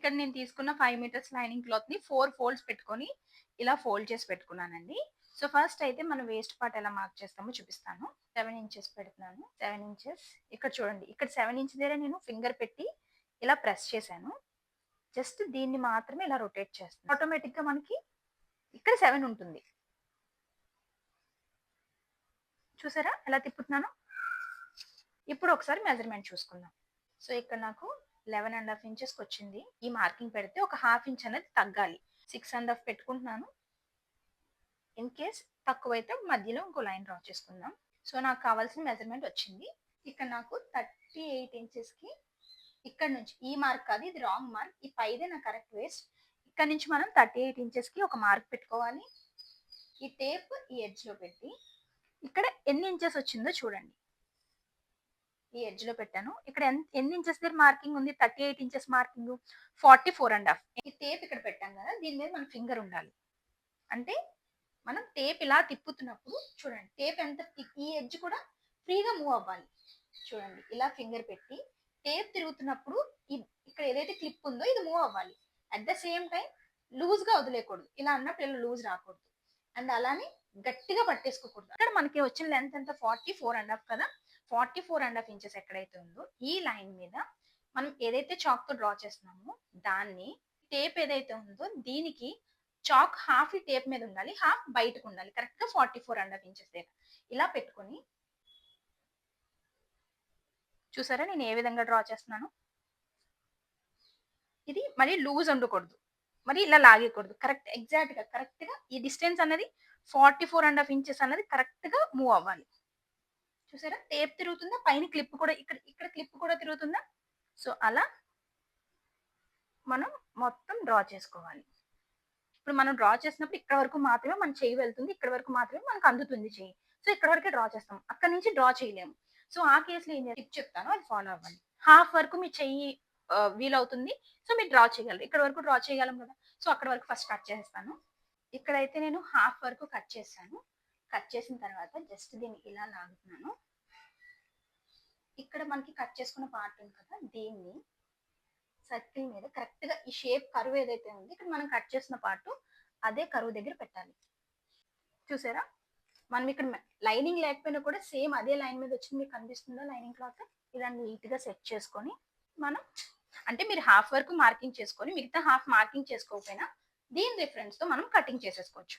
ఇక్కడ నేను తీసుకున్న ఫైవ్ మీటర్స్ లైనింగ్ క్లాత్ని ఫోర్ ఫోల్డ్స్ పెట్టుకొని ఇలా ఫోల్డ్ చేసి పెట్టుకున్నానండి. సో ఫస్ట్ అయితే మనం వేస్ట్ పార్ట్ ఎలా మార్క్ చేస్తామో చూపిస్తాను. సెవెన్ ఇంచెస్ పెడుతున్నాను. సెవెన్ ఇంచెస్ ఇక్కడ చూడండి. ఇక్కడ సెవెన్ ఇంచ్ దగ్గర నేను ఫింగర్ పెట్టి ఇలా ప్రెస్ చేశాను. జస్ట్ దీన్ని మాత్రమే ఇలా రొటేట్ చేస్తాను ఆటోమేటిక్గా మనకి ఇక్కడ సెవెన్ ఉంటుంది. చూసారా? ఎలా తిప్పుతున్నాను? ఇప్పుడు ఒకసారి మెజర్మెంట్ చూసుకుందాం. సో ఇక్కడ నాకు లెవెన్ అండ్ హాఫ్ ఇంచెస్కి వచ్చింది. ఈ మార్కింగ్ పెడితే ఒక హాఫ్ ఇంచ్ అనేది తగ్గాలి. సిక్స్ అండ్ హాఫ్ పెట్టుకుంటున్నాను. ఇన్ కేస్ తక్కువైతే మధ్యలో ఇంకో లైన్ డ్రా చేసుకుందాం. సో నాకు కావాల్సిన మెజర్మెంట్ వచ్చింది. ఇక్కడ నాకు థర్టీ ఎయిట్ ఇంచెస్కి ఇక్కడ నుంచి ఈ మార్క్ కాదు ఇది రాంగ్ మార్క్. ఈ పైదే నా కరెక్ట్ వేస్ట్. ఇక్కడ నుంచి మనం థర్టీ ఎయిట్ ఇంచెస్కి ఒక మార్క్ పెట్టుకోవాలి. ఈ టేప్ ఈ ఎడ్జ్లో పెట్టి. ఇక్కడ ఎన్ని ఇంచెస్ వచ్చిందో చూడండి. ఈ ఎడ్జ్లో పెట్టాను. ఇక్కడ ఎన్ని ఇంచెస్ దగ్గర మార్కింగ్ ఉంది? Thirty eight inches marking forty four and half ఈ టేప్ ఇక్కడ పెట్టాం కదా దీని మీద మన ఫింగర్ ఉండాలి. అంటే మనం టేప్ ఇలా తిప్పుతున్నప్పుడు చూడండి టేప్ ఎంత ఈ ఎడ్జ్ కూడా ఫ్రీగా మూవ్ అవ్వాలి. చూడండి ఇలా ఫింగర్ పెట్టి టేప్ తిరుగుతున్నప్పుడు ఈ ఇక్కడ ఏదైతే క్లిప్ ఉందో ఇది మూవ్ అవ్వాలి. అట్ ద సేమ్ టైం లూజ్గా వదిలేయకూడదు. ఇలా అన్నప్పుడు ఇలా లూజ్ రాకూడదు. అండ్ అలానే గట్టిగా పట్టేసుకోకూడదు. అక్కడ మనకి వచ్చిన లెంత్ ఎంత? ఫార్టీ ఫోర్ అండ్ హాఫ్ కదా? Forty four and half inches ఎక్కడైతే ఉందో ఈ లైన్ మీద మనం ఏదైతే చాక్తో డ్రా చేస్తున్నామో దాన్ని టేప్ ఏదైతే ఉందో దీనికి చాక్ హాఫ్ ఈ టేప్ మీద ఉండాలి హాఫ్ బయటకు ఉండాలి. కరెక్ట్గా forty four and half inches దగ్గర. ఇలా పెట్టుకొని చూసారా నేను ఏ విధంగా డ్రా చేస్తున్నాను? ఇది మరి లూజ్ ఉండకూడదు. మరి ఇలా లాగేయకూడదు. కరెక్ట్ ఎగ్జాక్ట్గా కరెక్ట్గా ఈ డిస్టెన్స్ అనేది forty four and half inches అనేది కరెక్ట్గా మూవ్ అవ్వాలి. చూసారా? టేప్ తిరుగుతుందా? పైన క్లిప్ కూడా ఇక్కడ ఇక్కడ క్లిప్ కూడా తిరుగుతుందా? సో అలా మనం మొత్తం డ్రా చేసుకోవాలి. ఇప్పుడు మనం డ్రా చేసినప్పుడు ఇక్కడ వరకు మాత్రమే మన చేయి వెళ్తుంది ఇక్కడ వరకు మాత్రమే మనకు అందుతుంది చేయి. సో ఇక్కడ వరకే డ్రా చేస్తాం. అక్కడ నుంచి డ్రా చేయలేము. సో ఆ కేసులో ఏం టిప్ చెప్తాను అది ఫాలో అవ్వండి. హాఫ్ వరకు మీ చెయ్యి వీలవుతుంది. సో మీరు డ్రా చేయగలరు. ఇక్కడ వరకు డ్రా చేయగలం కదా. సో అక్కడ వరకు ఫస్ట్ కట్ చేస్తాను ఇక్కడైతే నేను హాఫ్ వరకు కట్ చేస్తాను కట్ చేసిన తర్వాత జస్ట్ దీన్ని ఇలా లాగుతున్నాను. ఇక్కడ మనకి కట్ చేసుకున్న పార్ట్ ఉంది కదా దీన్ని సర్కిల్ మీద కరెక్ట్గా ఈ షేప్ కరువు ఏదైతే ఉంది ఇక్కడ మనం కట్ చేసిన పార్ట్ అదే కరువు దగ్గర పెట్టాలి. చూసారా? మనం ఇక్కడ లైనింగ్ లేకపోయినా కూడా సేమ్ అదే లైన్ మీద వచ్చింది మీకు కనిపిస్తుందా లైనింగ్ క్లాత్ ఇదాన్ని నీట్గా సెట్ చేసుకొని మనం అంటే మీరు హాఫ్ వరకు మార్కింగ్ చేసుకొని మిగతా హాఫ్ మార్కింగ్ చేసుకోకపోయినా దీని రిఫరెన్స్తో మనం కటింగ్ చేసేసుకోవచ్చు.